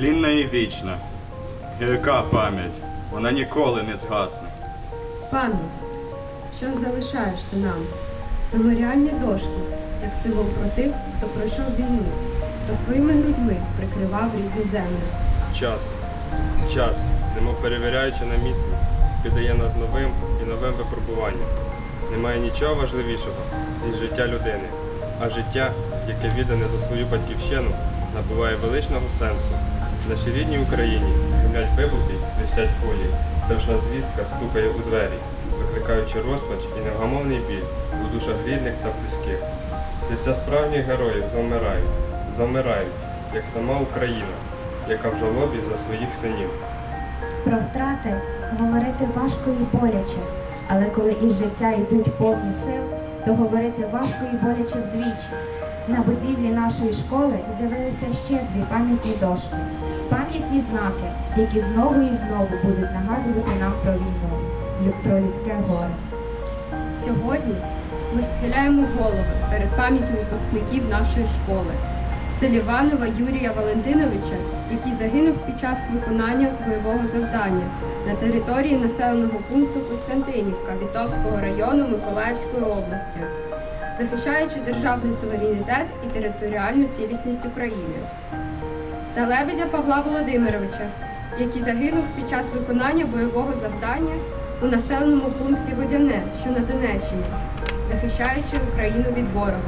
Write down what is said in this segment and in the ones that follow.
вона нетлінна і вічна. Гірка пам'ять, вона ніколи не згасне. Пам'ять, що залишаєш ти нам? Меморіальні дошки, як символ про тих, хто пройшов війну, хто своїми грудьми прикривав рідну землю. Час, час, немов перевіряючи на міцність, піддає нас новим і новим випробуванням. Немає нічого важливішого, ніж життя людини, а життя, яке віддане за свою батьківщину, набуває величного сенсу. Нашій рідній Україні гремлять вибухи, свищать кулі, страшна звістка стукає у двері, викликаючи розпач і невгамовний біль у душах рідних та близьких. Серця справжніх героїв завмирають, завмирають, як сама Україна, яка в жалобі за своїх синів. Про втрати говорити важко і боляче, але коли із життя йдуть повні сил, то говорити важко і боляче вдвічі. На будівлі нашої школи з'явилися ще дві пам'ятні дошки, пам'ятні знаки, які знову і знову будуть нагадувати нам про війну, про людське горе. Сьогодні ми схиляємо голови перед пам'яттю випускників нашої школи. Селіванова Юрія Валентиновича, який загинув під час виконання бойового завдання на території населеного пункту Костянтинівка Вітовського району Миколаївської області, захищаючи державний суверенітет і територіальну цілісність України. Та лебедя Павла Володимировича, який загинув під час виконання бойового завдання у населеному пункті Водяне, що на Донеччині, захищаючи Україну від ворога.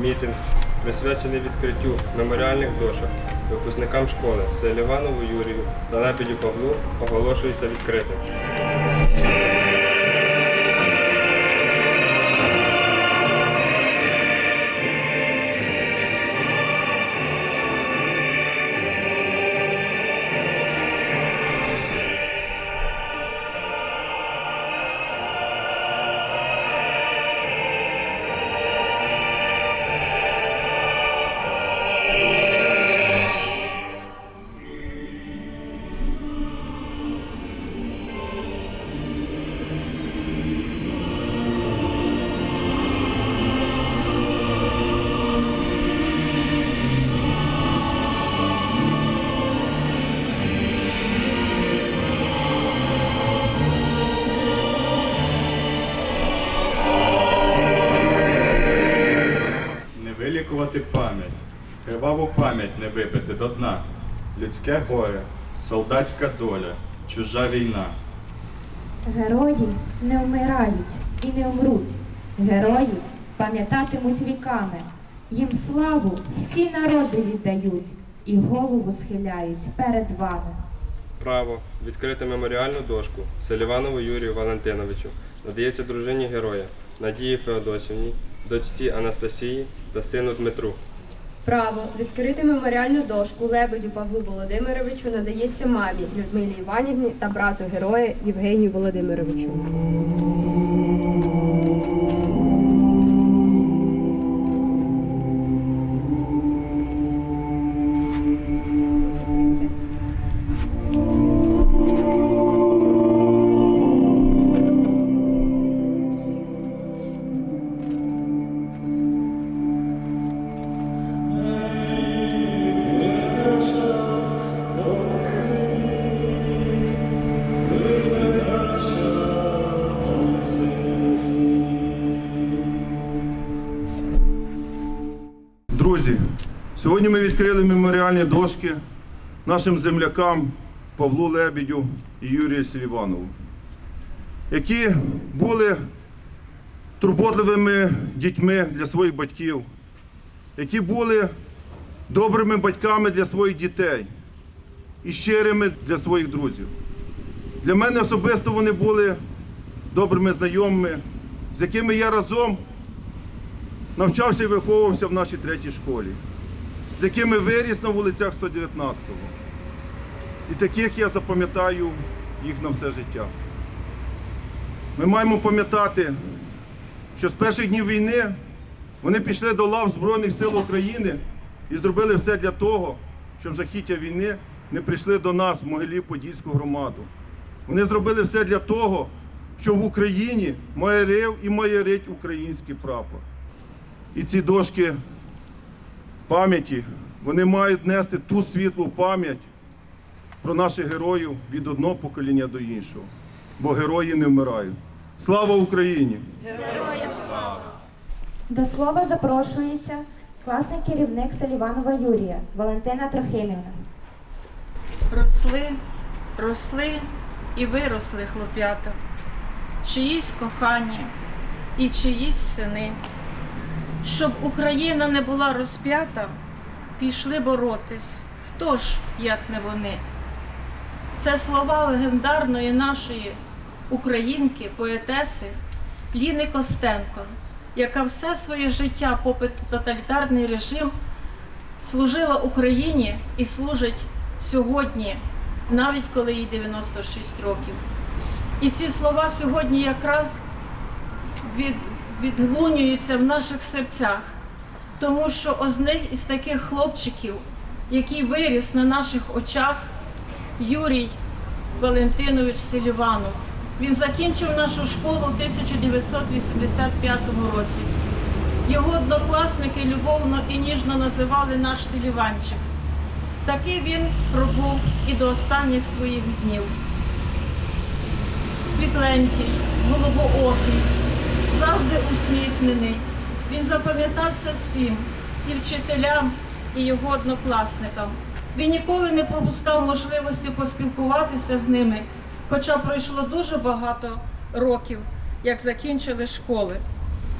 Мітинг, присвячений відкриттю меморіальних дошок випускникам школи Селіванову Юрію та Лебедю Павлу, оголошується відкритим. Людське горе, солдатська доля, чужа війна. Герої не вмирають і не вмруть. Герої пам'ятатимуть віками. Їм славу всі народи віддають і голову схиляють перед вами. Право відкрити меморіальну дошку Селіванову Юрію Валентиновичу надається дружині героя Надії Феодосівні, дочці Анастасії та сину Дмитру. Право відкрити меморіальну дошку лебедю Павлу Володимировичу надається мамі Людмилі Іванівні та брату героя Євгенію Володимировичу. Сьогодні ми відкрили меморіальні дошки нашим землякам Павлу Лебідю і Юрію Селіванову, які були турботливими дітьми для своїх батьків, які були добрими батьками для своїх дітей і щирими для своїх друзів. Для мене особисто вони були добрими знайомими, з якими я разом навчався і виховувався в нашій третій школі, якими виріс на вулицях 119-го. І таких я запам'ятаю їх на все життя. Ми маємо пам'ятати, що з перших днів війни вони пішли до лав Збройних сил України і зробили все для того, щоб жахіття війни не прийшли до нас, в Могилів-Подільську громаду. Вони зробили все для того, щоб в Україні майорив і майорить український прапор. І ці дошки пам'яті вони мають нести ту світлу пам'ять про наших героїв від одного покоління до іншого. Бо герої не вмирають. Слава Україні! До слова запрошується класний керівник Селіванова Юрія Валентина Трохимівна. Росли, росли і виросли хлоп'ята, чиїсь кохані і чиїсь сини. Щоб Україна не була розп'ята, пішли боротись. Хто ж, як не вони? Це слова легендарної нашої українки, поетеси Ліни Костенко, яка все своє життя, попит тоталітарний режим, служила Україні і служить сьогодні, навіть коли їй 96 років. І ці слова сьогодні якраз від, відглунюються в наших серцях, тому що одних із таких хлопчиків, який виріс на наших очах, Юрій Валентинович Селіванов. Він закінчив нашу школу в 1985 році. Його однокласники любовно і ніжно називали наш Селіванчик. Такий він пробув і до останніх своїх днів. Світленький, голубоокий, завжди усміхнений. Він запам'ятався всім, і вчителям, і його однокласникам. Він ніколи не пропускав можливості поспілкуватися з ними, хоча пройшло дуже багато років, як закінчили школи.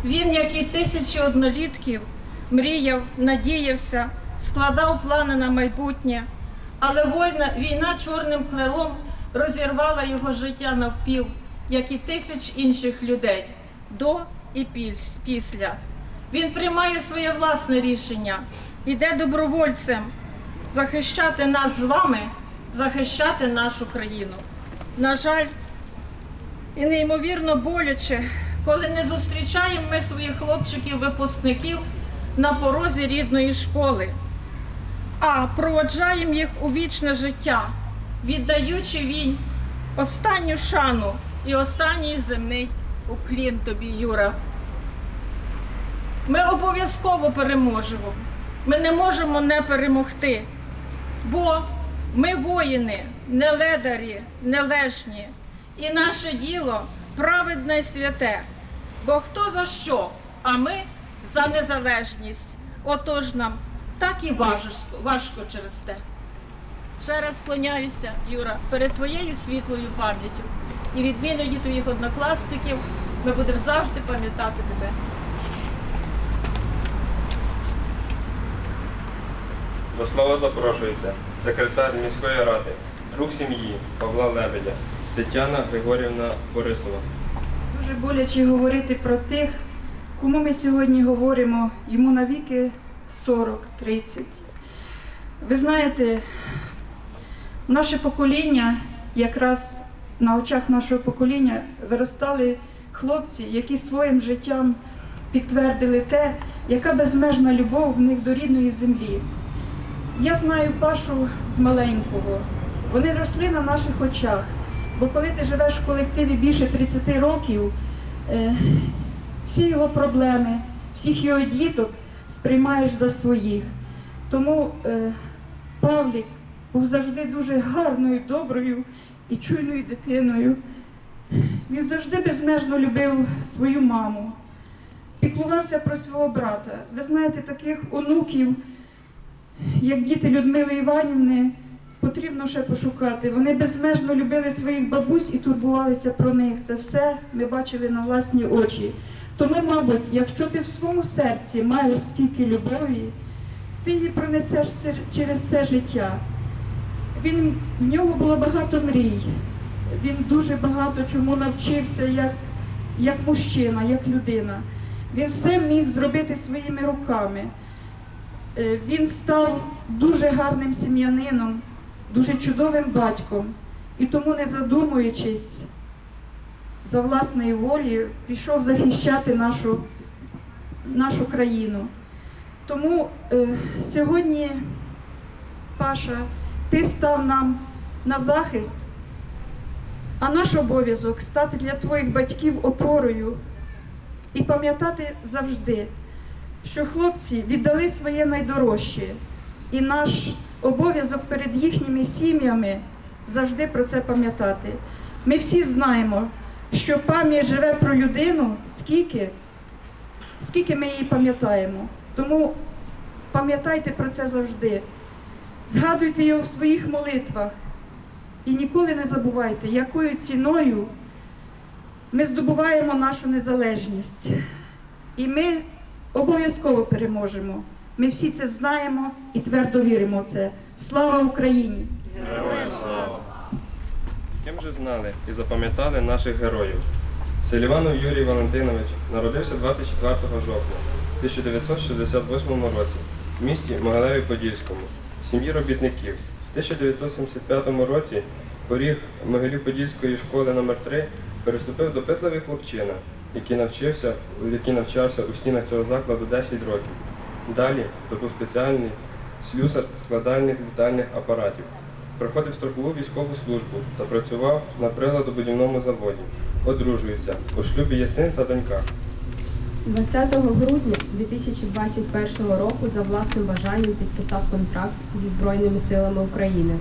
Він, як і тисячі однолітків, мріяв, надіявся, складав плани на майбутнє, але війна, війна чорним крилом розірвала його життя навпіл, як і тисяч інших людей до і після. Він приймає своє власне рішення, іде добровольцем захищати нас з вами, захищати нашу країну. На жаль, і неймовірно боляче, коли не зустрічаємо ми своїх хлопчиків-випускників на порозі рідної школи, а проводжаємо їх у вічне життя, віддаючи він останню шану і останній земний уклін тобі, Юра. Ми обов'язково переможемо. Ми не можемо не перемогти, бо ми воїни, не ледарі, не лежні. І наше діло праведне і святе. Бо хто за що, а ми за незалежність. Отож нам так і важко, важко через те. Ще раз склоняюся, Юра, перед твоєю світлою пам'яттю і відміною твоїх однокласників ми будемо завжди пам'ятати тебе. До слова запрошується секретар міської ради, друг сім'ї Павла Лебедя, Тетяна Григорівна Борисова. Дуже боляче говорити про тих, кому ми сьогодні говоримо, йому навіки 40-30. Ви знаєте, наше покоління, якраз на очах нашого покоління виростали хлопці, які своїм життям підтвердили те, яка безмежна любов в них до рідної землі. Я знаю Пашу з маленького. Вони росли на наших очах. Бо коли ти живеш в колективі більше 30 років, е, всі його проблеми, всіх його діток сприймаєш за своїх. Тому е, Павлік був завжди дуже гарною, доброю і чуйною дитиною. Він завжди безмежно любив свою маму, піклувався про свого брата. Ви знаєте, таких онуків, як діти Людмили Іванівни, потрібно ще пошукати. Вони безмежно любили своїх бабусь і турбувалися про них. Це все ми бачили на власні очі. Тому, мабуть, якщо ти в своєму серці маєш скільки любові, ти її пронесеш через все життя. Він, в нього було багато мрій. Він дуже багато чому навчився як, як мужчина, як людина. Він все міг зробити своїми руками. Е, Він став дуже гарним сім'янином, дуже чудовим батьком. І тому, не задумуючись за власної волі, пішов захищати нашу, нашу країну. Тому е, сьогодні, Паша, ти став нам на захист, а наш обов'язок стати для твоїх батьків опорою і пам'ятати завжди, що хлопці віддали своє найдорожче. і наш обов'язок перед їхніми сім'ями завжди про це пам'ятати. Ми всі знаємо, що пам'ять живе про людину, скільки, скільки ми її пам'ятаємо. Тому пам'ятайте про це завжди. Згадуйте його в своїх молитвах і ніколи не забувайте, якою ціною ми здобуваємо нашу незалежність. І ми обов'язково переможемо. Ми всі це знаємо і твердо віримо в це. Слава Україні! Ким же знали і запам'ятали наших героїв? Селіванов Юрій Валентинович народився 24 жовтня 1968 році в місті Могилеві-Подільському, сім'ї робітників. В 1975 році поріг Могилів-Подільської школи номер 3 переступив допитливий хлопчина, який навчився, який навчався у стінах цього закладу 10 років. Далі здобув спеціальний слюсар складальних літальних апаратів. Проходив строкову військову службу та працював на приладобудівному заводі. Одружується. У шлюбі є син та донька. 20 грудня 2021 року за власним бажанням підписав контракт зі Збройними силами України.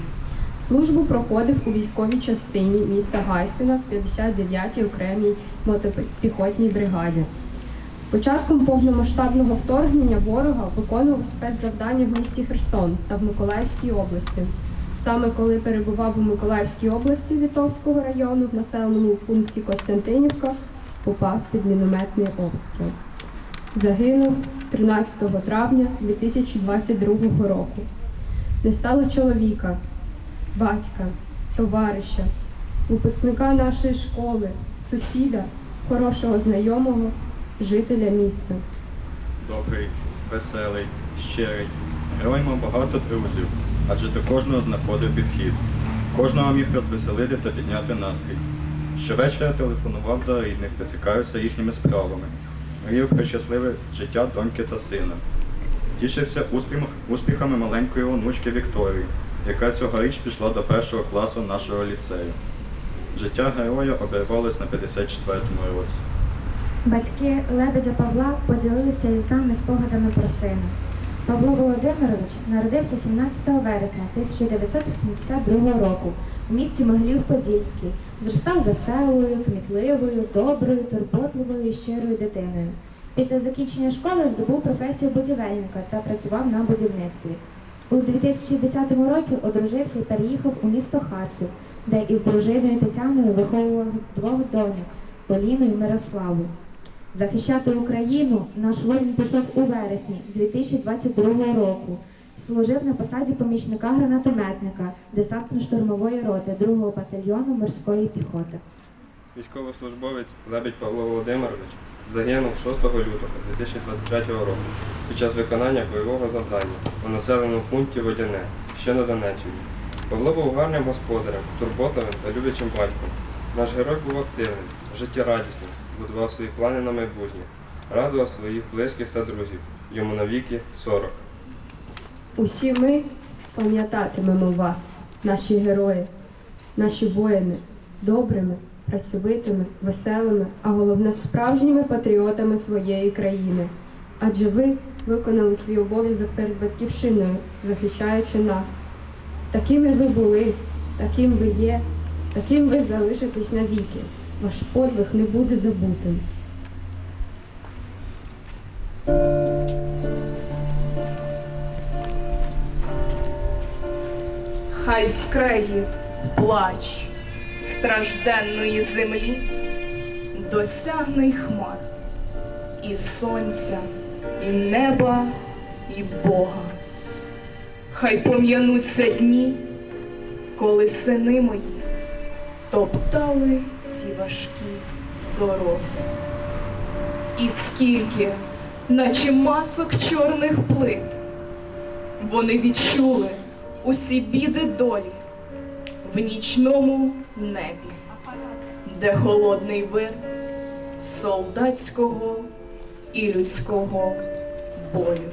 Службу проходив у військовій частині міста Гайсина в 59-й окремій мотопіхотній бригаді. З початком повномасштабного вторгнення ворога виконував спецзавдання в місті Херсон та в Миколаївській області. Саме коли перебував у Миколаївській області Вітовського району в населеному пункті Костянтинівка, попав під мінометний обстріл. Загинув 13 травня 2022 року. Не стало чоловіка, батька, товариша, випускника нашої школи, сусіда, хорошого знайомого, жителя міста. Добрий, веселий, щирий. Герой мав багато друзів, адже до кожного знаходив підхід. Кожного міг розвеселити та підняти настрій. Щовечора телефонував до рідних та цікавився їхніми справами. Мріяв про щасливе життя доньки та сина. Тішився успіх- успіхами маленької онучки Вікторії, яка цьогоріч пішла до першого класу нашого ліцею. Життя героя обірвалось на 54-му році. Батьки Лебедя Павла поділилися із нами спогадами про сина. Павло Володимирович народився 17 вересня 1982 року у місті Могилів-Подільський. Зростав веселою, кмітливою, доброю, турботливою і щирою дитиною. Після закінчення школи здобув професію будівельника та працював на будівництві. У 2010 році одружився і переїхав у місто Харків, де із дружиною Тетяною виховував двох доньок Поліну і Мирославу. Захищати Україну наш воїн пішов у вересні 2022 року. Служив на посаді помічника гранатометника десантно-штурмової роти 2-го батальйону морської піхоти. Військовослужбовець Лебідь Павло Володимирович загинув 6 лютого 2023 року під час виконання бойового завдання у населеному пункті Водяне, ще на Донеччині. Павло був гарним господарем, турботливим та люблячим батьком. Наш герой був активним, життєрадісним, будував свої плани на майбутнє, радував своїх близьких та друзів. Йому навіки 40. Усі ми пам'ятатимемо вас, наші герої, наші воїни, добрими, працьовитими, веселими, а головне справжніми патріотами своєї країни. Адже ви виконали свій обов'язок перед батьківщиною, захищаючи нас. Такими ви були, таким ви є, таким ви залишитесь навіки. Ваш подвиг не буде забутим. Хай скрегіт, плач стражденної землі досягне й хмар, і сонця, і неба, і Бога. Хай пом'януться дні, коли сини мої топтали ці важкі дороги. І скільки, наче масок чорних плит, вони відчули усі біди долі в нічному небі, де холодний вир солдатського і людського болю.